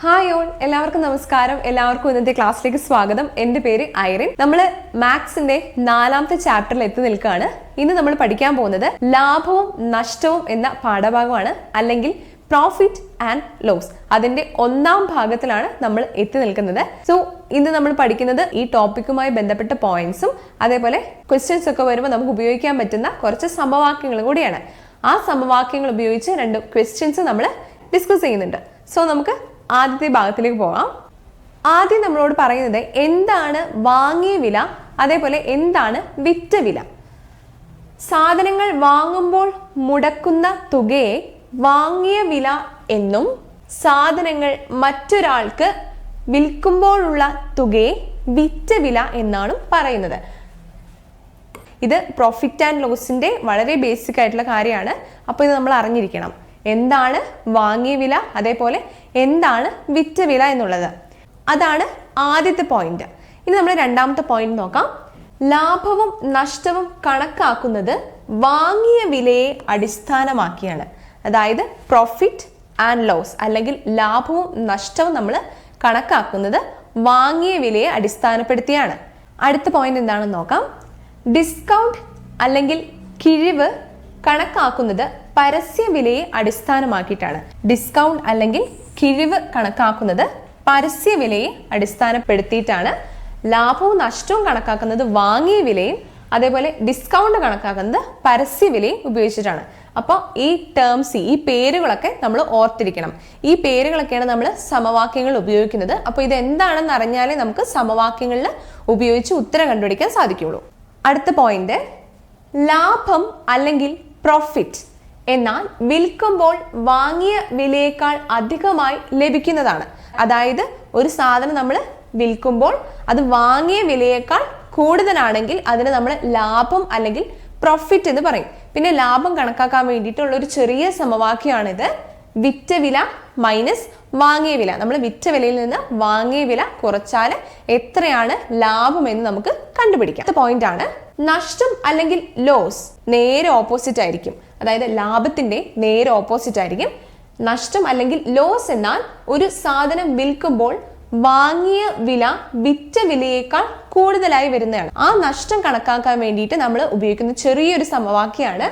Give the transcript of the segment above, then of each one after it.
Hi on എല്ലാവർക്കും നമസ്കാരം. എല്ലാവർക്കും ഇന്നത്തെ ക്ലാസ്സിലേക്ക് സ്വാഗതം. എന്റെ പേര് ഐറിൻ. നമ്മൾ മാത്സിന്റെ നാലാമത്തെ ചാപ്റ്ററിൽ എത്തി നിൽക്കുകയാണ്. ഇന്ന് നമ്മൾ പഠിക്കാൻ പോകുന്നത് ലാഭവും നഷ്ടവും എന്ന പാഠഭാഗമാണ് അല്ലെങ്കിൽ പ്രോഫിറ്റ് ആൻഡ് ലോസ് അതിന്റെ ഒന്നാം ഭാഗത്തിലാണ് നമ്മൾ എത്തി നിൽക്കുന്നത്. സോ ഇന്ന് നമ്മൾ പഠിക്കുന്നത് ഈ ടോപ്പിക്കുമായി ബന്ധപ്പെട്ട പോയിന്റ്സും അതേപോലെ ക്വസ്റ്റ്യൻസ് ഒക്കെ വരുമ്പോൾ നമുക്ക് ഉപയോഗിക്കാൻ പറ്റുന്ന കുറച്ച് സമവാക്യങ്ങളും കൂടിയാണ്. ആ സമവാക്യങ്ങൾ ഉപയോഗിച്ച് രണ്ട് ക്വസ്റ്റ്യൻസ് നമ്മൾ ഡിസ്കസ് ചെയ്യുന്നുണ്ട്. സോ നമുക്ക് ആദ്യത്തെ ഭാഗത്തിലേക്ക് പോകാം ആദ്യം നമ്മളോട് പറയുന്നത് എന്താണ് വാങ്ങിയ വില അതേപോലെ എന്താണ് വിറ്റ വില. സാധനങ്ങൾ വാങ്ങുമ്പോൾ മുടക്കുന്ന തുകയെ വാങ്ങിയ വില എന്നും സാധനങ്ങൾ മറ്റൊരാൾക്ക് വിൽക്കുമ്പോഴുള്ള തുകയെ വിറ്റ വില എന്നാണ് പറയുന്നത്. ഇത് പ്രോഫിറ്റ് ആൻഡ് ലോസിന്റെ വളരെ ബേസിക് ആയിട്ടുള്ള കാര്യമാണ്. അപ്പോൾ ഇത് നമ്മൾ അറിഞ്ഞിരിക്കണം. എന്താണ് വാങ്ങിയ വില? അതേപോലെ എന്താണ് വിറ്റ വില എന്നുള്ളത്. അതാണ് ആദ്യത്തെ പോയിന്റ് ഇനി നമ്മൾ രണ്ടാമത്തെ പോയിന്റ് നോക്കാം. ലാഭവും നഷ്ടവും കണക്കാക്കുന്നത് വാങ്ങിയ വിലയെ അടിസ്ഥാനമാക്കിയാണ്. അതായത് പ്രോഫിറ്റ് ആൻഡ് ലോസ് അല്ലെങ്കിൽ ലാഭവും നഷ്ടവും നമ്മൾ കണക്കാക്കുന്നത് വാങ്ങിയ വിലയെ അടിസ്ഥാനപ്പെടുത്തിയാണ്. അടുത്ത പോയിന്റ് എന്താണെന്ന് നോക്കാം. ഡിസ്കൗണ്ട് അല്ലെങ്കിൽ കിഴിവ് കണക്കാക്കുന്നത് പരസ്യ വിലയെ അടിസ്ഥാനമാക്കിയിട്ടാണ്. ഡിസ്കൗണ്ട് അല്ലെങ്കിൽ കിഴിവ് കണക്കാക്കുന്നത് പരസ്യ വിലയെ അടിസ്ഥാനപ്പെടുത്തിയിട്ടാണ്. ലാഭവും നഷ്ടവും കണക്കാക്കുന്നത് വാങ്ങിയ വിലയും അതേപോലെ ഡിസ്കൗണ്ട് കണക്കാക്കുന്നത് പരസ്യ വിലയും ഉപയോഗിച്ചിട്ടാണ്. അപ്പോൾ ഈ ടേംസ് ഈ പേരുകളൊക്കെ നമ്മൾ ഓർത്തിരിക്കണം. ഈ പേരുകളൊക്കെയാണ് നമ്മൾ സമവാക്യങ്ങൾ ഉപയോഗിക്കുന്നത്. അപ്പോൾ ഇത് എന്താണെന്ന് അറിഞ്ഞാലേ നമുക്ക് സമവാക്യങ്ങളിൽ ഉപയോഗിച്ച് ഉത്തരം കണ്ടുപിടിക്കാൻ സാധിക്കുള്ളൂ അടുത്ത പോയിന്റ് ലാഭം അല്ലെങ്കിൽ പ്രോഫിറ്റ് എന്നാൽ വിൽക്കുമ്പോൾ വാങ്ങിയ വിലയേക്കാൾ അധികമായി ലഭിക്കുന്നതാണ്. അതായത് ഒരു സാധനം നമ്മൾ വിൽക്കുമ്പോൾ അത് വാങ്ങിയ വിലയേക്കാൾ കൂടുതലാണെങ്കിൽ അതിന് നമ്മൾ ലാഭം അല്ലെങ്കിൽ പ്രോഫിറ്റ് എന്ന് പറയും. പിന്നെ ലാഭം കണക്കാക്കാൻ വേണ്ടിയിട്ടുള്ള ഒരു ചെറിയ സമവാക്യമാണിത്. വിറ്റ വില മൈനസ് വാങ്ങിയ വില. നമ്മൾ വിറ്റ വിലയിൽ നിന്ന് വാങ്ങിയ വില കുറച്ചാൽ എത്രയാണ് ലാഭം എന്ന് നമുക്ക് കണ്ടുപിടിക്കാം. പോയിന്റ് ആണ് നഷ്ടം അല്ലെങ്കിൽ ലോസ് നേരെ ഓപ്പോസിറ്റ് ആയിരിക്കും. അതായത് ലാഭത്തിന്റെ നേരെ ഓപ്പോസിറ്റ് ആയിരിക്കും. നഷ്ടം അല്ലെങ്കിൽ ലോസ് എന്നാൽ ഒരു സാധനം വിൽക്കുമ്പോൾ വാങ്ങിയ വില വിറ്റ വിലയേക്കാൾ കൂടുതലായി വരുന്നതാണ്. ആ നഷ്ടം കണക്കാക്കാൻ വേണ്ടിയിട്ട് നമ്മൾ ഉപയോഗിക്കുന്ന ചെറിയൊരു സമവാക്യമാണ്.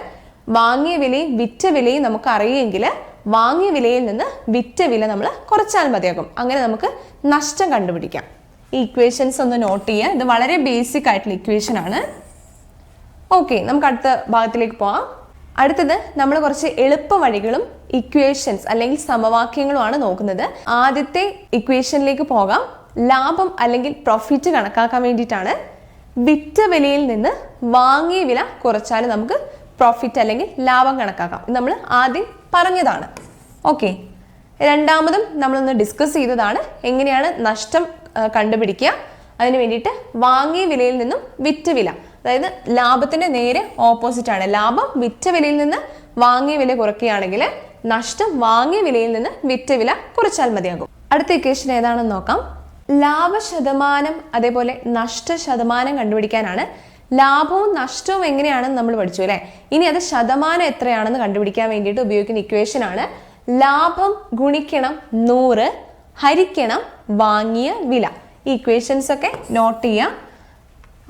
വാങ്ങിയ വിലയും വിറ്റ വിലയും നമുക്ക് അറിയുമെങ്കിൽ വാങ്ങിയ വിലയിൽ നിന്ന് വിറ്റ വില നമ്മൾ കുറച്ചാൽ മതിയാകും. അങ്ങനെ നമുക്ക് നഷ്ടം കണ്ടുപിടിക്കാം. ഈ ഇക്വേഷൻസ് ഒന്ന് നോട്ട് ചെയ്യുക. ഇത് വളരെ ബേസിക് ആയിട്ടുള്ള ഇക്വേഷൻ ആണ്. ഓക്കെ നമുക്ക് അടുത്ത ഭാഗത്തിലേക്ക് പോവാം. അടുത്തത് നമ്മൾ കുറച്ച് എളുപ്പ വഴികളും ഇക്വേഷൻസ് അല്ലെങ്കിൽ സമവാക്യങ്ങളുമാണ് നോക്കുന്നത്. ആദ്യത്തെ ഇക്വേഷനിലേക്ക് പോകാം. ലാഭം അല്ലെങ്കിൽ പ്രോഫിറ്റ് കണക്കാക്കാൻ വേണ്ടിയിട്ടാണ്. വിറ്റ വിലയിൽ നിന്ന് വാങ്ങിയ വില കുറച്ചാൽ നമുക്ക് പ്രോഫിറ്റ് അല്ലെങ്കിൽ ലാഭം കണക്കാക്കാം. ഇത് നമ്മൾ ആദ്യം പറഞ്ഞതാണ്. ഓക്കെ രണ്ടാമതും നമ്മളൊന്ന് ഡിസ്കസ് ചെയ്തതാണ്. എങ്ങനെയാണ് നഷ്ടം കണ്ടുപിടിക്കുക? അതിന് വേണ്ടിയിട്ട് വാങ്ങിയ വിലയിൽ നിന്നും വിറ്റ വില. അതായത് ലാഭത്തിന്റെ നേരെ ഓപ്പോസിറ്റ് ആണ്. ലാഭം വിറ്റ വിലയിൽ നിന്ന് വാങ്ങിയ വില കുറയ്ക്കുകയാണെങ്കിൽ നഷ്ടം വാങ്ങിയ വിലയിൽ നിന്ന് വിറ്റ വില കുറച്ചാൽ മതിയാകും. അടുത്ത ഇക്വേഷൻ ഏതാണെന്ന് നോക്കാം. ലാഭ ശതമാനം അതേപോലെ നഷ്ട ശതമാനം കണ്ടുപിടിക്കാനാണ് ലാഭവും നഷ്ടവും എങ്ങനെയാണെന്ന് നമ്മൾ പഠിച്ചു അല്ലേ? ഇനി അത് ശതമാനം എത്രയാണെന്ന് കണ്ടുപിടിക്കാൻ വേണ്ടിയിട്ട് ഉപയോഗിക്കുന്ന ഇക്വേഷൻ ആണ് ലാഭം ഗുണിക്കണം നൂറ് ഹരിക്കണം വാങ്ങിയ വില. ഈ ഇക്വേഷൻസ് ഒക്കെ നോട്ട് ചെയ്യുക.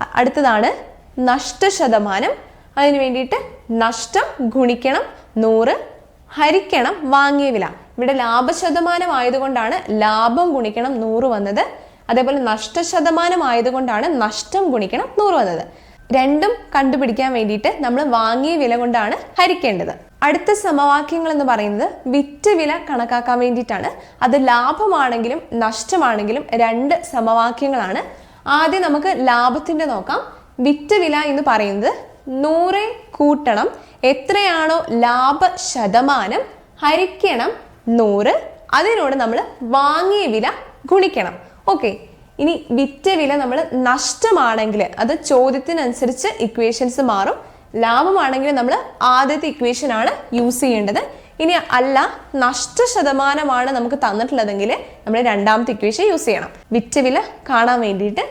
അ- അടുത്തതാണ് നഷ്ടശതമാനം. അതിന് വേണ്ടിയിട്ട് നഷ്ടം ഗുണിക്കണം നൂറ് ഹരിക്കണം വാങ്ങിയ വില. ഇവിടെ ലാഭശതമാനം ആയതുകൊണ്ടാണ് ലാഭം ഗുണിക്കണം നൂറ് വന്നത്. അതേപോലെ നഷ്ടശതമാനം ആയതുകൊണ്ടാണ് നഷ്ടം ഗുണിക്കണം നൂറ് വന്നത്. രണ്ടും കണ്ടുപിടിക്കാൻ വേണ്ടിയിട്ട് നമ്മൾ വാങ്ങിയ വില കൊണ്ടാണ് ഹരിക്കേണ്ടത്. അടുത്ത സമവാക്യങ്ങൾ എന്ന് പറയുന്നത് വിറ്റ് വില കണക്കാക്കാൻ വേണ്ടിയിട്ടാണ്. അത് ലാഭമാണെങ്കിലും നഷ്ടമാണെങ്കിലും രണ്ട് സമവാക്യങ്ങളാണ്. ആദ്യം നമുക്ക് ലാഭത്തിന്റെ നോക്കാം. വിറ്റ് വില എന്ന് പറയുന്നത് നൂറ് കൂട്ടണം. എത്രയാണോ ലാഭ ശതമാനം ഹരിക്കണം നൂറ്. അതിനോട് നമ്മൾ വാങ്ങിയ വില ഗുണിക്കണം. ഓക്കെ ഇനി വിറ്റ വില നമ്മൾ നഷ്ടമാണെങ്കിൽ അത് ചോദ്യത്തിനനുസരിച്ച് ഇക്വേഷൻസ് മാറും. ലാഭമാണെങ്കിൽ നമ്മൾ ആദ്യത്തെ ഇക്വേഷൻ ആണ് യൂസ് ചെയ്യേണ്ടത്. ഇനി അല്ല നഷ്ട ശതമാനമാണ് നമുക്ക് തന്നിട്ടുള്ളതെങ്കിൽ നമ്മൾ രണ്ടാമത്തെ ഇക്വേഷൻ യൂസ് ചെയ്യണം. വിറ്റ വില കാണാൻ വേണ്ടിയിട്ട്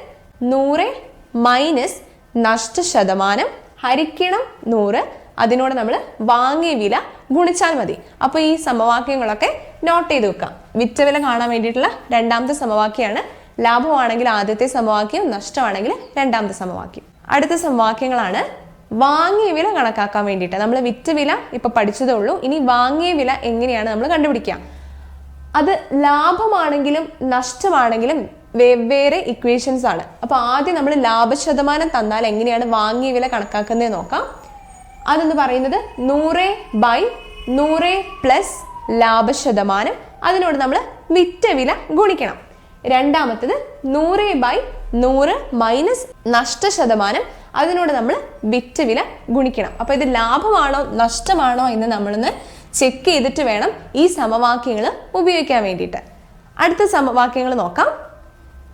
നൂറ് മൈനസ് നഷ്ട ശതമാനം ഹരിക്കണം നൂറ്. അതിനോട് നമ്മൾ വാങ്ങിയ വില ഗുണിച്ചാൽ മതി. അപ്പോൾ ഈ സമവാക്യങ്ങളൊക്കെ നോട്ട് ചെയ്ത് വെക്കാം. വിറ്റ വില കാണാൻ വേണ്ടിയിട്ടുള്ള രണ്ടാമത്തെ സമവാക്യമാണ്. ലാഭമാണെങ്കിൽ ആദ്യത്തെ സമവാക്യം നഷ്ടമാണെങ്കിൽ രണ്ടാമത്തെ സമവാക്യം. അടുത്ത സമവാക്യങ്ങളാണ് വാങ്ങിയ വില കണക്കാക്കാൻ വേണ്ടിയിട്ട്. നമ്മൾ വിറ്റ വില ഇപ്പൊ പഠിച്ചതേ ഉള്ളൂ. ഇനി വാങ്ങിയ വില എങ്ങനെയാണ് നമ്മൾ കണ്ടുപിടിക്കുക. അത് ലാഭമാണെങ്കിലും നഷ്ടമാണെങ്കിലും വെവ്വേറെ ഇക്വേഷൻസ് ആണ്. അപ്പോൾ ആദ്യം നമ്മൾ ലാഭശതമാനം തന്നാൽ എങ്ങനെയാണ് വാങ്ങിയ വില കണക്കാക്കുന്നത് നോക്കാം. അതെന്ന് പറയുന്നത് നൂറ് ബൈ നൂറ് പ്ലസ് ലാഭശതമാനം അതിനോട് നമ്മൾ വിറ്റ വില ഗുണിക്കണം. രണ്ടാമത്തത് നൂറ് ബൈ നൂറ് മൈനസ് നഷ്ടശതമാനം അതിനോട് നമ്മൾ വിറ്റ വില ഗുണിക്കണം. അപ്പോൾ ഇത് ലാഭമാണോ നഷ്ടമാണോ എന്ന് നമ്മളൊന്ന് ചെക്ക് ചെയ്തിട്ട് വേണം ഈ സമവാക്യങ്ങൾ ഉപയോഗിക്കാൻ വേണ്ടിയിട്ട്. അടുത്ത സമവാക്യങ്ങൾ നോക്കാം.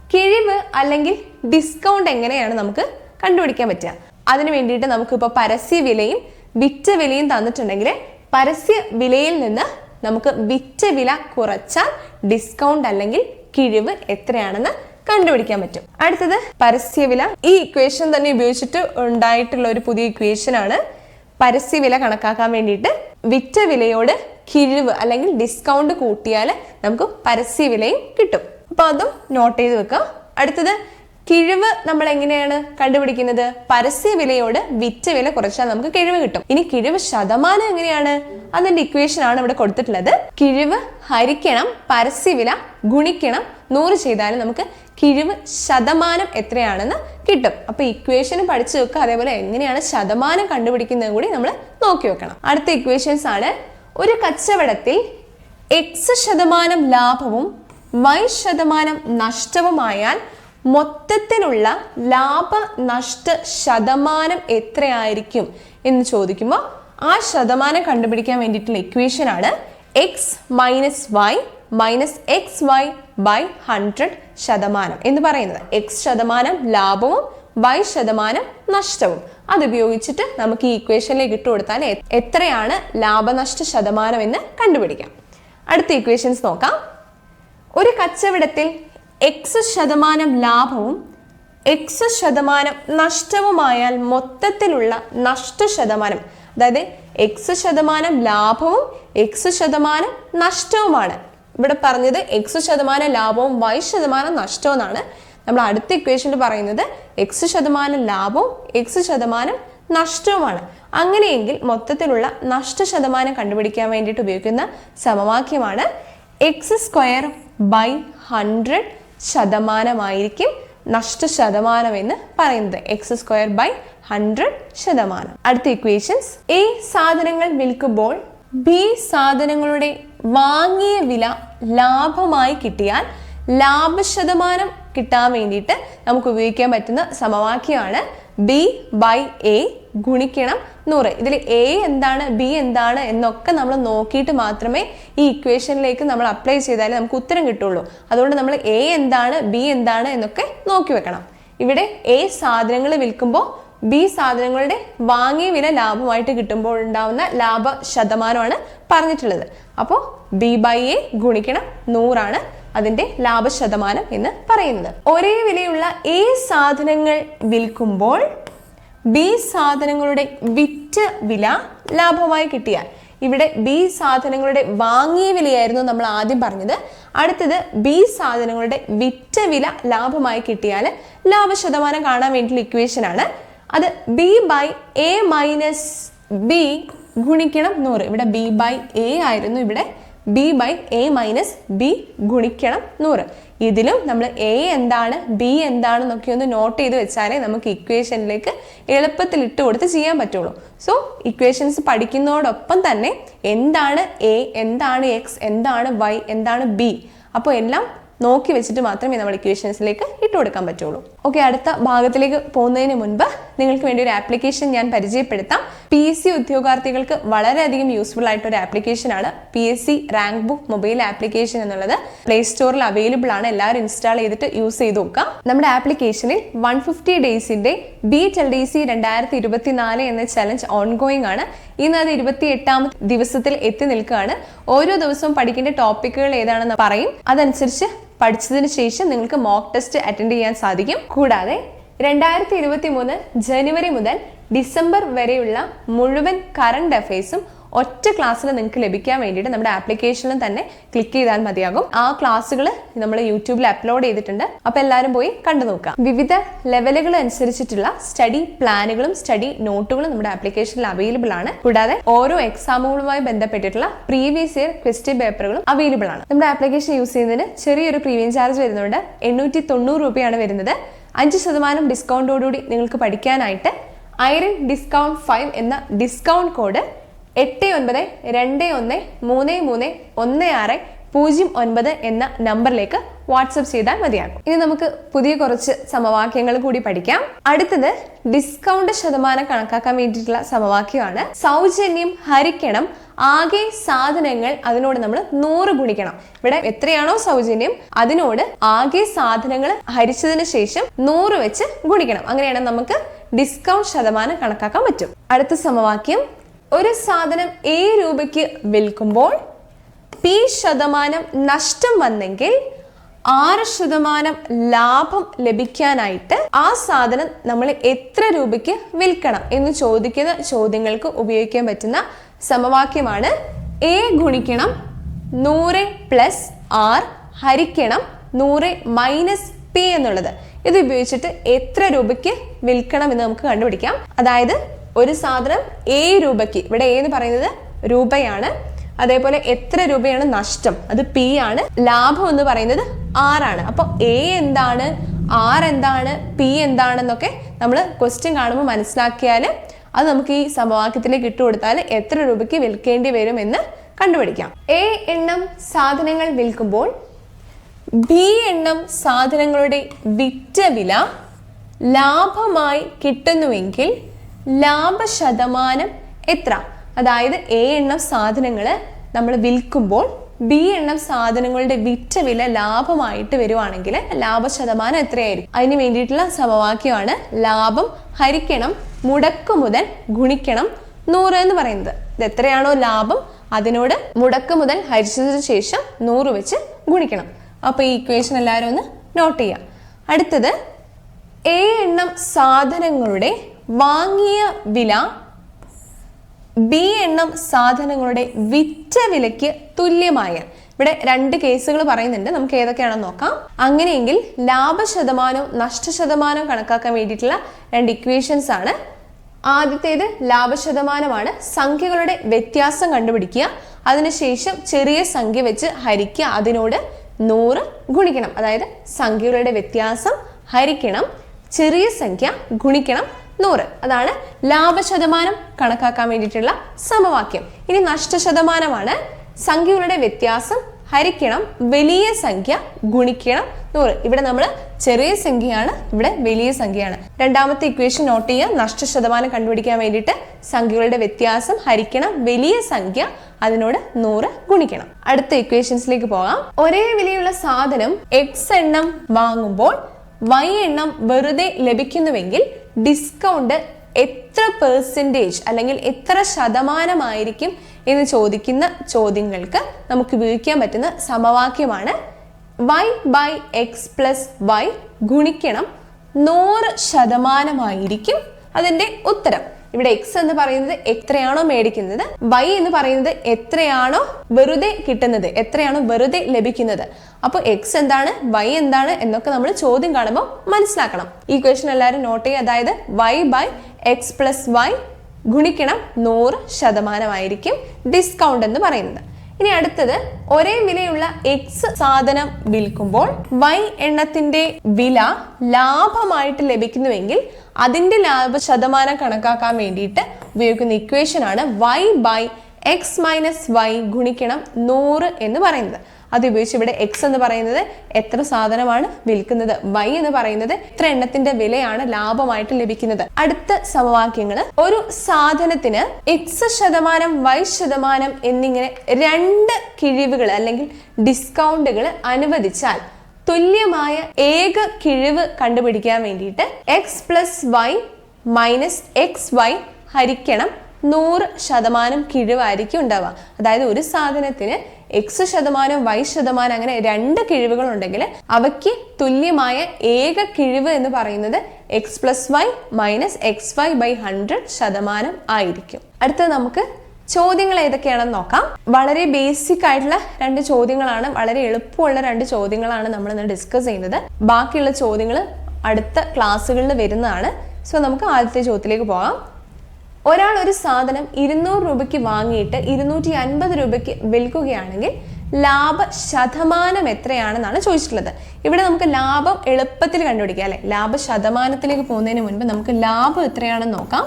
കിഴിവ് അല്ലെങ്കിൽ ഡിസ്കൗണ്ട് എങ്ങനെയാണ് നമുക്ക് കണ്ടുപിടിക്കാൻ പറ്റുക? അതിന് വേണ്ടിയിട്ട് നമുക്കിപ്പോൾ പരസ്യ വിലയും വിറ്റ വിലയും തന്നിട്ടുണ്ടെങ്കിൽ പരസ്യ വിലയിൽ നിന്ന് നമുക്ക് വിറ്റ വില കുറച്ചാൽ ഡിസ്കൗണ്ട് അല്ലെങ്കിൽ കിഴിവ് എത്രയാണെന്ന് കണ്ടുപിടിക്കാൻ പറ്റും. അടുത്തത് പരസ്യവില ഈ ഇക്വേഷൻ തന്നെ ഉപയോഗിച്ചിട്ട് ഉണ്ടായിട്ടുള്ള ഒരു പുതിയ ഇക്വേഷൻ ആണ് പരസ്യവില കണക്കാക്കാൻ വേണ്ടിയിട്ട് വിറ്റ വിലയോട് കിഴിവ് അല്ലെങ്കിൽ ഡിസ്കൗണ്ട് കൂട്ടിയാൽ നമുക്ക് പരസ്യവിലയും കിട്ടും. അപ്പൊ അതും നോട്ട് ചെയ്ത് വെക്കുക. അടുത്തത് കിഴിവ് നമ്മൾ എങ്ങനെയാണ് കണ്ടുപിടിക്കുന്നത്? പരസ്യ വിലയോട് വിറ്റ വില കുറച്ചാൽ നമുക്ക് കിഴിവ് കിട്ടും. ഇനി കിഴിവ് ശതമാനം എങ്ങനെയാണ്? അതിന്റെ ഇക്വേഷൻ ആണ് ഇവിടെ കൊടുത്തിട്ടുള്ളത്. കിഴിവ് ഹരിക്കണം പരസ്യ വില ഗുണിക്കണം നൂറ് ചെയ്താൽ നമുക്ക് കിഴിവ് ശതമാനം എത്രയാണെന്ന് കിട്ടും. അപ്പൊ ഇക്വേഷനും പഠിച്ചു വെക്കുക. അതേപോലെ എങ്ങനെയാണ് ശതമാനം കണ്ടുപിടിക്കുന്നത് കൂടി നമ്മൾ നോക്കി വെക്കണം. അടുത്ത ഇക്വേഷൻസ് ആണ്. ഒരു കച്ചവടത്തിൽ എക്സ് ശതമാനം ലാഭവും വൈ ശതമാനം നഷ്ടവുമായാൽ മൊത്തത്തിലുള്ള ലാഭ നഷ്ട ശതമാനം എത്രയായിരിക്കും എന്ന് ചോദിക്കുമ്പോൾ ആ ശതമാനം കണ്ടുപിടിക്കാൻ വേണ്ടിയിട്ടുള്ള ഇക്വേഷൻ ആണ് X minus Y minus X Y by hundred ശതമാനം എന്ന് പറയുന്നത്. എക്സ് ശതമാനം ലാഭവും വൈ ശതമാനം നഷ്ടവും. അത് ഉപയോഗിച്ചിട്ട് നമുക്ക് ഈ ഇക്വേഷനിലേക്ക് ഇട്ട് കൊടുത്താൽ എത്രയാണ് ലാഭനഷ്ട ശതമാനം എന്ന് കണ്ടുപിടിക്കാം. അടുത്ത ഇക്വേഷൻസ് നോക്കാം. ഒരു കച്ചവടത്തിൽ എക്സ് ശതമാനം ലാഭവും എക്സ് ശതമാനം നഷ്ടവുമായാൽ മൊത്തത്തിലുള്ള നഷ്ട ശതമാനം അതായത് എക്സ് ശതമാനം ലാഭവും എക്സ് ശതമാനം നഷ്ടവുമാണ്. ഇവിടെ പറഞ്ഞത് എക്സ് ശതമാനം ലാഭവും വൈ ശതമാനം നഷ്ടവും എന്നാണ് നമ്മൾ അടുത്ത ഇക്വേഷനിൽ പറയുന്നത് എക്സ് ശതമാനം ലാഭവും എക്സ് ശതമാനം നഷ്ടവുമാണ്. അങ്ങനെയെങ്കിൽ മൊത്തത്തിലുള്ള നഷ്ട ശതമാനം കണ്ടുപിടിക്കാൻ വേണ്ടിയിട്ട് ഉപയോഗിക്കുന്ന സമവാക്യമാണ് എക്സ് സ്ക്വയർ ബൈ ഹൺഡ്രഡ് ശതമാനമായിരിക്കും നഷ്ട ശതമാനം എന്ന് പറയുന്നത്. എക്സ് സ്ക്വയർ ബൈ ഹൺഡ്രഡ് ശതമാനം. അടുത്ത ഇക്വേഷൻസ് എ സാധനങ്ങൾ വിൽക്കുമ്പോൾ ബി സാധനങ്ങളുടെ വാങ്ങിയ വില ലാഭമായി കിട്ടിയാൽ ലാഭശതമാനം കിട്ടാൻ വേണ്ടിയിട്ട് നമുക്ക് ഉപയോഗിക്കാൻ പറ്റുന്ന സമവാക്യമാണ് ബി ബൈ എ ഗുണിക്കണം നൂറ്. ഇതിൽ എ എന്താണ് ബി എന്താണ് എന്നൊക്കെ നമ്മൾ നോക്കിയിട്ട് മാത്രമേ ഈ ഇക്വേഷനിലേക്ക് നമ്മൾ അപ്ലൈ ചെയ്താലേ നമുക്ക് ഉത്തരം കിട്ടുള്ളൂ. അതുകൊണ്ട് നമ്മൾ എ എന്താണ് ബി എന്താണ് എന്നൊക്കെ നോക്കി വെക്കണം. ഇവിടെ എ സാധനങ്ങൾ വിൽക്കുമ്പോൾ ബി സാധനങ്ങളുടെ വാങ്ങിയ വില ലാഭമായിട്ട് കിട്ടുമ്പോൾ ഉണ്ടാവുന്ന ലാഭ ശതമാനമാണ് പറഞ്ഞിട്ടുള്ളത്. അപ്പോൾ ബി ബൈ എ ഗുണിക്കണം നൂറാണ് അതിന്റെ ലാഭശതമാനം എന്ന് പറയുന്നത്. ഒരേ വിലയുള്ള ഏ സാധനങ്ങൾ വിൽക്കുമ്പോൾ ബി സാധനങ്ങളുടെ വിറ്റ് വില ലാഭമായി കിട്ടിയാൽ. ഇവിടെ ബി സാധനങ്ങളുടെ വാങ്ങിയ വിലയായിരുന്നു നമ്മൾ ആദ്യം പറഞ്ഞത്. അടുത്തത് ബി സാധനങ്ങളുടെ വിറ്റ വില ലാഭമായി കിട്ടിയാൽ ലാഭശതമാനം കാണാൻ വേണ്ടിയിട്ടുള്ള ഇക്വേഷൻ ആണ്. അത് B by A minus B ഗുണിക്കണം നൂറ്. ഇവിടെ ബി ബൈ എ ആയിരുന്നു ഇവിടെ B by A minus B ഗുണിക്കണം നൂറ്. ഇതിലും നമ്മൾ എ എന്താണ് ബി എന്താണെന്നൊക്കെ ഒന്ന് നോട്ട് ചെയ്ത് വെച്ചാലേ നമുക്ക് ഇക്വേഷനിലേക്ക് എളുപ്പത്തിൽ ഇട്ട് കൊടുത്ത് ചെയ്യാൻ പറ്റുള്ളൂ. സോ ഇക്വേഷൻസ് പഠിക്കുന്നതോടൊപ്പം തന്നെ എന്താണ് എ എന്താണ് എക്സ് എന്താണ് വൈ എന്താണ് ബി അപ്പോൾ എല്ലാം നോക്കി വെച്ചിട്ട് മാത്രമേ നമ്മൾ ഇക്വേഷൻസിലേക്ക് ഇട്ട് കൊടുക്കാൻ പറ്റുള്ളൂ. ഓക്കെ അടുത്ത ഭാഗത്തിലേക്ക് പോകുന്നതിന് മുൻപ് നിങ്ങൾക്ക് വേണ്ടി ഒരു ആപ്ലിക്കേഷൻ ഞാൻ പരിചയപ്പെടുത്താം. പി എസ് സി ഉദ്യോഗാർത്ഥികൾക്ക് വളരെയധികം യൂസ്ഫുൾ ആയിട്ടൊരു ആപ്ലിക്കേഷൻ ആണ്. P S C rank book mobile application എന്നുള്ളത്. പ്ലേ സ്റ്റോറിൽ അവൈലബിൾ ആണ്. എല്ലാവരും ഇൻസ്റ്റാൾ ചെയ്തിട്ട് യൂസ് ചെയ്ത് നോക്കാം. നമ്മുടെ ആപ്ലിക്കേഷനിൽ വൺ ഫിഫ്റ്റി ഡേയ്സിന്റെ ബീറ്റ് എൽ ഡി സി രണ്ടായിരത്തി ഇരുപത്തിനാല് എന്ന ചലഞ്ച് ഓൺഗോയിങ് ആണ്. ഇന്ന് അത് ഇരുപത്തി എട്ടാമത്തെ ദിവസത്തിൽ എത്തി നിൽക്കുകയാണ്. ഓരോ ദിവസവും പഠിക്കേണ്ട ടോപ്പിക്കുകൾ ഏതാണെന്ന് പറയും. അതനുസരിച്ച് പഠിച്ചതിന് ശേഷം നിങ്ങൾക്ക് മോക്ക് ടെസ്റ്റ് അറ്റൻഡ് ചെയ്യാൻ സാധിക്കും. കൂടാതെ രണ്ടായിരത്തി ഇരുപത്തി മൂന്ന് ജനുവരി മുതൽ ഡിസംബർ വരെയുള്ള മുഴുവൻ കറണ്ട് അഫയേഴ്സും ഒറ്റ ക്ലാസ്സിൽ നിങ്ങൾക്ക് ലഭിക്കാൻ വേണ്ടിയിട്ട് നമ്മുടെ ആപ്ലിക്കേഷനിൽ തന്നെ ക്ലിക്ക് ചെയ്താൽ മതിയാകും. ആ ക്ലാസ്സുകൾ നമ്മൾ യൂട്യൂബിൽ അപ്ലോഡ് ചെയ്തിട്ടുണ്ട്. അപ്പോൾ എല്ലാവരും പോയി കണ്ടു നോക്കാം. വിവിധ ലെവലുകൾ അനുസരിച്ചിട്ടുള്ള സ്റ്റഡി പ്ലാനുകളും സ്റ്റഡി നോട്ടുകളും നമ്മുടെ ആപ്ലിക്കേഷനിൽ അവൈലബിൾ ആണ്. കൂടാതെ ഓരോ എക്സാമുകളുമായി ബന്ധപ്പെട്ടിട്ടുള്ള പ്രീവിയസ് ഇയർ ക്വസ്റ്റ്യൻ പേപ്പറുകളും അവൈലബിൾ ആണ്. നമ്മുടെ ആപ്ലിക്കേഷൻ യൂസ് ചെയ്യുന്നതിന് ചെറിയൊരു പ്രീമിയം ചാർജ് വരുന്നുണ്ട്. എണ്ണൂറ്റി തൊണ്ണൂറ് രൂപയാണ് വരുന്നത്. അഞ്ച് ശതമാനം ഡിസ്കൗണ്ടോടുകൂടി നിങ്ങൾക്ക് പഠിക്കാനായിട്ട് ഐറിൻ ഡിസ്കൗണ്ട് ഫൈവ് എന്ന ഡിസ്കൗണ്ട് കോഡ് എട്ട് ഒൻപത് രണ്ട് ഒന്ന് മൂന്ന് മൂന്ന് ഒന്ന് ആറ് പൂജ്യം ഒൻപത് എന്ന നമ്പറിലേക്ക് വാട്സപ്പ് ചെയ്താൽ മതിയാകും. ഇനി നമുക്ക് പുതിയ കുറച്ച് സമവാക്യങ്ങൾ കൂടി പഠിക്കാം. അടുത്തത് ഡിസ്കൗണ്ട് ശതമാനം കണക്കാക്കാൻ വേണ്ടിയിട്ടുള്ള സമവാക്യമാണ്. സൗജന്യം ഹരിക്കണം ആകെ സാധനങ്ങൾ അതിനോട് നമ്മൾ നൂറ് ഗുണിക്കണം. ഇവിടെ എത്രയാണോ സൗജന്യം അതിനോട് ആകെ സാധനങ്ങൾ ഹരിച്ചതിന് ശേഷം നൂറ് വെച്ച് ഗുണിക്കണം. അങ്ങനെയാണ് നമുക്ക് ഡിസ്കൗണ്ട് ശതമാനം കണക്കാക്കാൻ പറ്റും. അടുത്ത സമവാക്യം ഒരു സാധനം എ രൂപയ്ക്ക് വിൽക്കുമ്പോൾ പി ശതമാനം നഷ്ടം വന്നെങ്കിൽ ആറ് ശതമാനം ലാഭം ലഭിക്കാനായിട്ട് ആ സാധനം നമ്മൾ എത്ര രൂപയ്ക്ക് വിൽക്കണം എന്ന് ചോദിക്കുന്ന ചോദ്യങ്ങൾക്ക് ഉപയോഗിക്കാൻ പറ്റുന്ന സമവാക്യമാണ് എ ഗുണിക്കണം നൂറ് പ്ലസ് ആർ ഹരിക്കണം നൂറ് മൈനസ് പി എന്നുള്ളത്. ഇത് ഉപയോഗിച്ചിട്ട് എത്ര രൂപയ്ക്ക് വിൽക്കണം എന്ന് നമുക്ക് കണ്ടുപിടിക്കാം. അതായത് ഒരു സാധനം ഏ രൂപയ്ക്ക് ഇവിടെ എ എന്ന് പറയുന്നത് രൂപയാണ്. അതേപോലെ എത്ര രൂപയാണ് നഷ്ടം? അത് പി ആണ്. ലാഭം എന്ന് പറയുന്നത് ആറാണ് അപ്പോൾ എ എന്താണ്? ആർ എന്താണ്? പി എന്താണെന്നൊക്കെ നമ്മൾ ക്വസ്റ്റ്യൻ കാണുമ്പോൾ മനസ്സിലാക്കിയാൽ അത് നമുക്ക് ഈ സമവാക്യത്തിലേക്ക് ഇട്ട് കൊടുത്താൽ എത്ര രൂപയ്ക്ക് വിൽക്കേണ്ടി വരും എന്ന് കണ്ടുപിടിക്കാം. എ എണ്ണം സാധനങ്ങൾ വിൽക്കുമ്പോൾ ബി എണ്ണം സാധനങ്ങളുടെ വിറ്റ വില ലാഭമായി കിട്ടുന്നുവെങ്കിൽ ലാഭ ശതമാനം എത്ര? അതായത് എ എണ്ണം സാധനങ്ങൾ നമ്മൾ വിൽക്കുമ്പോൾ ബി എണ്ണം സാധനങ്ങളുടെ വിറ്റ വില ലാഭമായിട്ട് വരുവാണെങ്കിൽ ലാഭ ശതമാനം എത്രയായിരിക്കും? അതിന് വേണ്ടിയിട്ടുള്ള സമവാക്യമാണ് ലാഭം ഹരിക്കണം മുടക്കു മുതൽ ഗുണിക്കണം നൂറ് എന്ന് പറയുന്നത്. ഇത് എത്രയാണോ ലാഭം? അതിനോട് മുടക്ക് മുതൽ ഹരിച്ചതിന് ശേഷം നൂറ് വെച്ച് ഗുണിക്കണം. അപ്പോൾ ഈ ഇക്വേഷൻ എല്ലാവരും ഒന്ന് നോട്ട് ചെയ്യാം. അടുത്തത് എ എണ്ണം സാധനങ്ങളുടെ വാങ്ങിയ വില ബി എണ്ണം സാധനങ്ങളുടെ വിറ്റ വിലയ്ക്ക് തുല്യമായ. ഇവിടെ രണ്ട് കേസുകൾ പറയുന്നുണ്ട് നമുക്ക് ഏതൊക്കെയാണെന്ന് നോക്കാം. അങ്ങനെയെങ്കിൽ ലാഭശതമാനവും നഷ്ടശതമാനവും കണക്കാക്കാൻ വേണ്ടിയിട്ടുള്ള രണ്ട് ഇക്വേഷൻസ് ആണ്. ആദ്യത്തേത് ലാഭശതമാനമാണ് സംഖ്യകളുടെ വ്യത്യാസം കണ്ടുപിടിക്കുക. അതിനുശേഷം ചെറിയ സംഖ്യ വെച്ച് ഹരിക്കുക അതിനോട് നൂറ് ഗുണിക്കണം. അതായത് സംഖ്യകളുടെ വ്യത്യാസം ഹരിക്കണം ചെറിയ സംഖ്യ ഗുണിക്കണം നൂറ്. അതാണ് ലാഭശതമാനം കണക്കാക്കാൻ വേണ്ടിയിട്ടുള്ള സമവാക്യം. ഇനി നഷ്ടശതമാനമാണ് സംഖ്യകളുടെ വ്യത്യാസം ഹരിക്കണം വലിയ സംഖ്യ ഗുണിക്കണം നൂറ്. ഇവിടെ നമ്മൾ ചെറിയ സംഖ്യയാണ് ഇവിടെ വലിയ സംഖ്യയാണ്. രണ്ടാമത്തെ ഇക്വേഷൻ നോട്ട് ചെയ്യുക. നഷ്ടശതമാനം കണ്ടുപിടിക്കാൻ വേണ്ടിയിട്ട് സംഖ്യകളുടെ വ്യത്യാസം ഹരിക്കണം വലിയ സംഖ്യ അതിനോട് നൂറ് ഗുണിക്കണം. അടുത്ത ഇക്വേഷൻസിലേക്ക് പോകാം. ഒരേ വിലയുള്ള സാധനം എക്സ് എണ്ണം വാങ്ങുമ്പോൾ വൈ എണ്ണം വെറുതെ ലഭിക്കുന്നുവെങ്കിൽ ഡിസ്കൗണ്ട് എത്ര പെർസെന്റേജ് അല്ലെങ്കിൽ എത്ര ശതമാനമായിരിക്കും എന്ന് ചോദിക്കുന്ന ചോദ്യങ്ങൾക്ക് നമുക്ക് ഉപയോഗിക്കാൻ പറ്റുന്ന സമവാക്യമാണ് Y by X plus Y ഗുണിക്കണം നൂറ് ശതമാനമായിരിക്കും അതിന്റെ ഉത്തരം. ഇവിടെ എക്സ് എന്ന് പറയുന്നത് എത്രയാണോ മേടിക്കുന്നത് വൈ എന്ന് പറയുന്നത് എത്രയാണോ വെറുതെ കിട്ടുന്നത് എത്രയാണോ വെറുതെ ലഭിക്കുന്നത്. അപ്പോൾ എക്സ് എന്താണ് വൈ എന്താണ് എന്നൊക്കെ നമ്മൾ ചോദ്യം കാണുമ്പോൾ മനസ്സിലാക്കണം. ഈ ക്വസ്റ്റൻ എല്ലാവരും നോട്ട് ചെയ്യുക. അതായത് Y by X plus Y ഗുണിക്കണം നൂറ് ശതമാനമായിരിക്കും ഡിസ്കൗണ്ട് എന്ന് പറയുന്നത്. ഇനി അടുത്തത് ഒരേ വിലയുള്ള എക്സ് സാധനം വിൽക്കുമ്പോൾ വൈ എണ്ണത്തിന്റെ വില ലാഭമായിട്ട് ലഭിക്കുന്നുവെങ്കിൽ അതിന്റെ ലാഭ ശതമാനം കണക്കാക്കാൻ വേണ്ടിയിട്ട് ഉപയോഗിക്കുന്ന ഇക്വേഷൻ ആണ് Y by X minus Y ഗുണിക്കണം നൂറ് എന്ന് പറയുന്നത്. അത് ഉപയോഗിച്ച് ഇവിടെ എക്സ് എന്ന് പറയുന്നത് എത്ര സാധനമാണ് വിൽക്കുന്നത്? വൈ എന്ന് പറയുന്നത് എത്ര എണ്ണത്തിന്റെ വിലയാണ് ലാഭമായിട്ട് ലഭിക്കുന്നത്. അടുത്ത സമവാക്യങ്ങൾ ഒരു സാധനത്തിന് എക്സ് ശതമാനം വൈ ശതമാനം എന്നിങ്ങനെ രണ്ട് കിഴിവുകൾ അല്ലെങ്കിൽ ഡിസ്കൗണ്ടുകൾ അനുവദിച്ചാൽ തുല്യമായ ഏക കിഴിവ് കണ്ടുപിടിക്കാൻ വേണ്ടിയിട്ട് X plus Y minus X Y ഹരിക്കണം. നൂറ് ശതമാനം കിഴിവായിരിക്കും ഉണ്ടാവുക. അതായത് ഒരു സാധനത്തിന് എക്സ് ശതമാനം വൈ ശതമാനം അങ്ങനെ രണ്ട് കിഴിവുകൾ ഉണ്ടെങ്കിൽ അവയ്ക്ക് തുല്യമായ ഏക കിഴിവ് എന്ന് പറയുന്നത് X plus Y minus X Y by hundred ശതമാനം ആയിരിക്കും. അടുത്തത് നമുക്ക് ചോദ്യങ്ങൾ ഏതൊക്കെയാണെന്ന് നോക്കാം. വളരെ ബേസിക് ആയിട്ടുള്ള രണ്ട് ചോദ്യങ്ങളാണ് വളരെ എളുപ്പമുള്ള രണ്ട് ചോദ്യങ്ങളാണ് നമ്മൾ ഇന്ന് ഡിസ്കസ് ചെയ്യുന്നത്. ബാക്കിയുള്ള ചോദ്യങ്ങൾ അടുത്ത ക്ലാസ്സുകളിൽ വരുന്നതാണ്. സോ നമുക്ക് ആദ്യത്തെ ചോദ്യത്തിലേക്ക് പോകാം. ഒരാൾ ഒരു സാധനം ഇരുന്നൂറ് രൂപയ്ക്ക് വാങ്ങിയിട്ട് ഇരുന്നൂറ്റി അൻപത് രൂപയ്ക്ക് വിൽക്കുകയാണെങ്കിൽ ലാഭ ശതമാനം എത്രയാണെന്നാണ് ചോദിച്ചിട്ടുള്ളത്. ഇവിടെ നമുക്ക് ലാഭം എളുപ്പത്തിൽ കണ്ടുപിടിക്കാം അല്ലെ? ലാഭ ശതമാനത്തിലേക്ക് പോകുന്നതിന് മുൻപ് നമുക്ക് ലാഭം എത്രയാണെന്ന് നോക്കാം.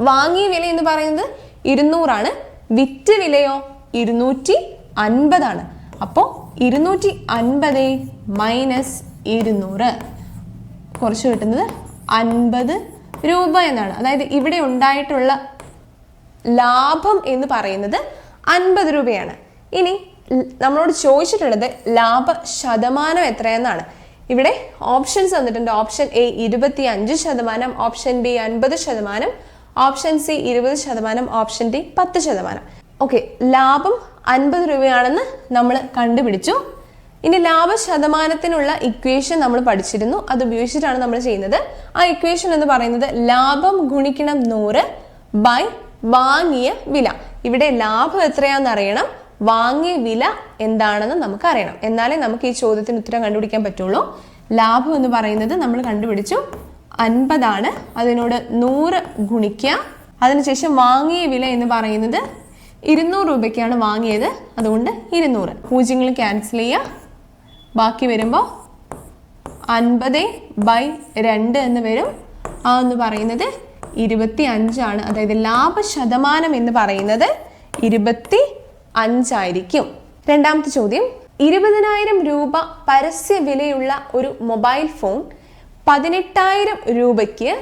വാങ്ങിയ വില എന്ന് പറയുന്നത് ഇരുന്നൂറാണ് വിറ്റ് വിലയോ ഇരുന്നൂറ്റി അൻപതാണ്. അപ്പോൾ ഇരുന്നൂറ്റി അൻപത് മൈനസ് ഇരുന്നൂറ്. കുറച്ച് കിട്ടുന്നത് അൻപത് രൂപ എന്നാണ്. അതായത് ഇവിടെ ഉണ്ടായിട്ടുള്ള ലാഭം എന്ന് പറയുന്നത് അൻപത് രൂപയാണ്. ഇനി നമ്മളോട് ചോദിച്ചിട്ടുള്ളത് ലാഭ ശതമാനം എത്രയെന്നാണ്. ഇവിടെ ഓപ്ഷൻസ് തന്നിട്ടുണ്ട്. ഓപ്ഷൻ എ ഇരുപത്തി അഞ്ച് ശതമാനം ഓപ്ഷൻ ബി അൻപത് ശതമാനം ഓപ്ഷൻ സി ഇരുപത് ശതമാനം ഓപ്ഷൻ ഡി പത്ത് ശതമാനം. ഓക്കെ ലാഭം അൻപത് രൂപയാണെന്ന് നമ്മൾ കണ്ടുപിടിച്ചു. ഇനി ലാഭ ശതമാനത്തിനുള്ള ഇക്വേഷൻ നമ്മൾ പഠിച്ചിരുന്നു. അത് ഉപയോഗിച്ചിട്ടാണ് നമ്മൾ ചെയ്യുന്നത്. ആ ഇക്വേഷൻ എന്ന് പറയുന്നത് ലാഭം ഗുണിക്കണം നൂറ് ബൈ വാങ്ങിയ വില. ഇവിടെ ലാഭം എത്രയാണെന്ന് അറിയണം. വാങ്ങിയ വില എന്താണെന്ന് നമുക്ക് അറിയണം എന്നാലേ നമുക്ക് ഈ ചോദ്യത്തിന് ഉത്തരം കണ്ടുപിടിക്കാൻ പറ്റുള്ളൂ. ലാഭം എന്ന് പറയുന്നത് നമ്മൾ കണ്ടുപിടിച്ചു. അൻപതാണ്. അതിനോട് നൂറ് ഗുണിക്കുക. അതിനുശേഷം വാങ്ങിയ വില എന്ന് പറയുന്നത് ഇരുന്നൂറ് രൂപയ്ക്കാണ് വാങ്ങിയത്. അതുകൊണ്ട് ഇരുന്നൂറ്. പൂജ്യങ്ങൾ ക്യാൻസൽ ചെയ്യുക. ബാക്കി വരുമ്പോൾ അൻപത് ബൈ രണ്ട് എന്ന് വരും. ആ എന്ന് പറയുന്നത് ഇരുപത്തി അഞ്ചാണ് അതായത് ലാഭ ശതമാനം എന്ന് പറയുന്നത് ഇരുപത്തി അഞ്ചായിരിക്കും രണ്ടാമത്തെ ചോദ്യം. ഇരുപതിനായിരം രൂപ പരസ്യ വിലയുള്ള ഒരു മൊബൈൽ ഫോൺ പതിനെട്ടായിരം രൂപയ്ക്ക്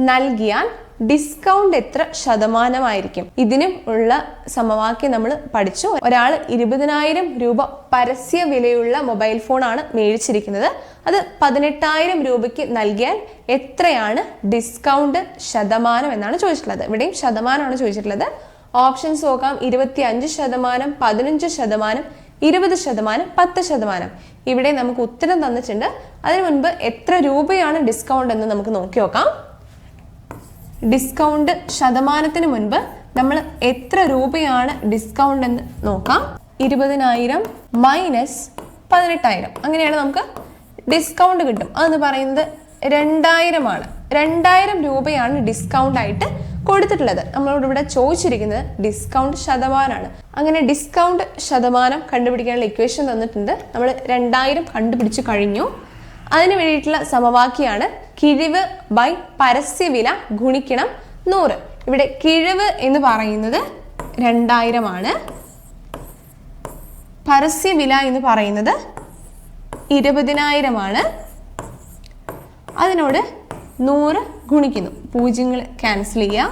നൽകിയാൽ ഡിസ്കൗണ്ട് എത്ര ശതമാനമായിരിക്കും? ഇതിനും ഉള്ള സമവാക്യം നമ്മൾ പഠിച്ചു. ഒരാൾ ഇരുപതിനായിരം രൂപ പരസ്യ വിലയുള്ള മൊബൈൽ ഫോണാണ് മേടിച്ചിരിക്കുന്നത്. അത് പതിനെട്ടായിരം രൂപയ്ക്ക് നൽകിയാൽ എത്രയാണ് ഡിസ്കൗണ്ട് ശതമാനം എന്നാണ് ചോദിച്ചിട്ടുള്ളത്. ഇവിടെയും ശതമാനമാണ് ചോദിച്ചിട്ടുള്ളത്. ഓപ്ഷൻസ് നോക്കാം. ഇരുപത്തി അഞ്ച് ശതമാനം പതിനഞ്ച് ശതമാനം ഇരുപത് ശതമാനം പത്ത് ശതമാനം. ഇവിടെ നമുക്ക് ഉത്തരം തന്നിട്ടുണ്ട്. അതിനു മുൻപ് എത്ര രൂപയാണ് ഡിസ്കൗണ്ട് എന്ന് നമുക്ക് നോക്കി നോക്കാം. ഡിസ്കൗണ്ട് ശതമാനത്തിന് മുൻപ് നമ്മൾ എത്ര രൂപയാണ് ഡിസ്കൗണ്ട് എന്ന് നോക്കാം. ഇരുപതിനായിരം മൈനസ് പതിനെട്ടായിരം. അങ്ങനെയാണ് നമുക്ക് ഡിസ്കൗണ്ട് കിട്ടും. അതെന്ന് പറയുന്നത് രണ്ടായിരമാണ് രണ്ടായിരം രൂപയാണ് ഡിസ്കൗണ്ട് ആയിട്ട് കൊടുത്തിട്ടുള്ളത്. നമ്മളോട് ഇവിടെ ചോദിച്ചിരിക്കുന്നത് ഡിസ്കൗണ്ട് ശതമാനമാണ്. അങ്ങനെ ഡിസ്കൗണ്ട് ശതമാനം കണ്ടുപിടിക്കാനുള്ള ഇക്വേഷൻ തന്നിട്ടുണ്ട്. നമ്മൾ രണ്ടായിരം കണ്ടുപിടിച്ച് കഴിഞ്ഞു. അതിന് വേണ്ടിയിട്ടുള്ള സമവാക്യമാണ് കിഴിവ് ബൈ പരസ്യവില ഗുണിക്കണം നൂറ്. ഇവിടെ കിഴിവ് എന്ന് പറയുന്നത് രണ്ടായിരമാണ് പരസ്യവില എന്ന് പറയുന്നത് ഇരുപതിനായിരമാണ് അതിനോട് നൂറ് ഗുണിക്കുന്നു. പൂജ്യങ്ങൾ ക്യാൻസൽ ചെയ്യാം.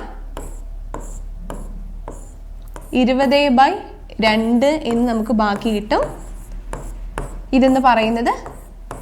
ഇരുപത് ബൈ രണ്ട് എന്ന് നമുക്ക് ബാക്കി കിട്ടും. ഇതെന്ന് പറയുന്നത്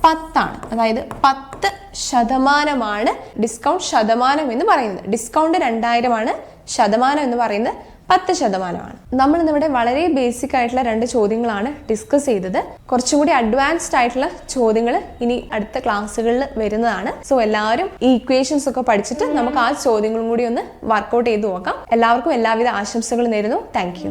പത്താണ്. അതായത് പത്ത് ശതമാനമാണ് ഡിസ്കൗണ്ട് ശതമാനം എന്ന് പറയുന്നത്. ഡിസ്കൗണ്ട് രണ്ടായിരമാണ് ശതമാനം എന്ന് പറയുന്നത് പത്ത് ശതമാനമാണ്. നമ്മൾ ഇന്നിവിടെ വളരെ ബേസിക് ആയിട്ടുള്ള രണ്ട് ചോദ്യങ്ങളാണ് ഡിസ്കസ് ചെയ്തത്. കുറച്ചും കൂടി അഡ്വാൻസ്ഡ് ആയിട്ടുള്ള ചോദ്യങ്ങൾ ഇനി അടുത്ത ക്ലാസ്സുകളിൽ വരുന്നതാണ്. സോ എല്ലാവരും ഈ ഇക്വേഷൻസ് ഒക്കെ പഠിച്ചിട്ട് നമുക്ക് ആ ചോദ്യങ്ങളും കൂടി ഒന്ന് വർക്കൗട്ട് ചെയ്ത് നോക്കാം. എല്ലാവർക്കും എല്ലാവിധ ആശംസകളും നേരുന്നു. താങ്ക്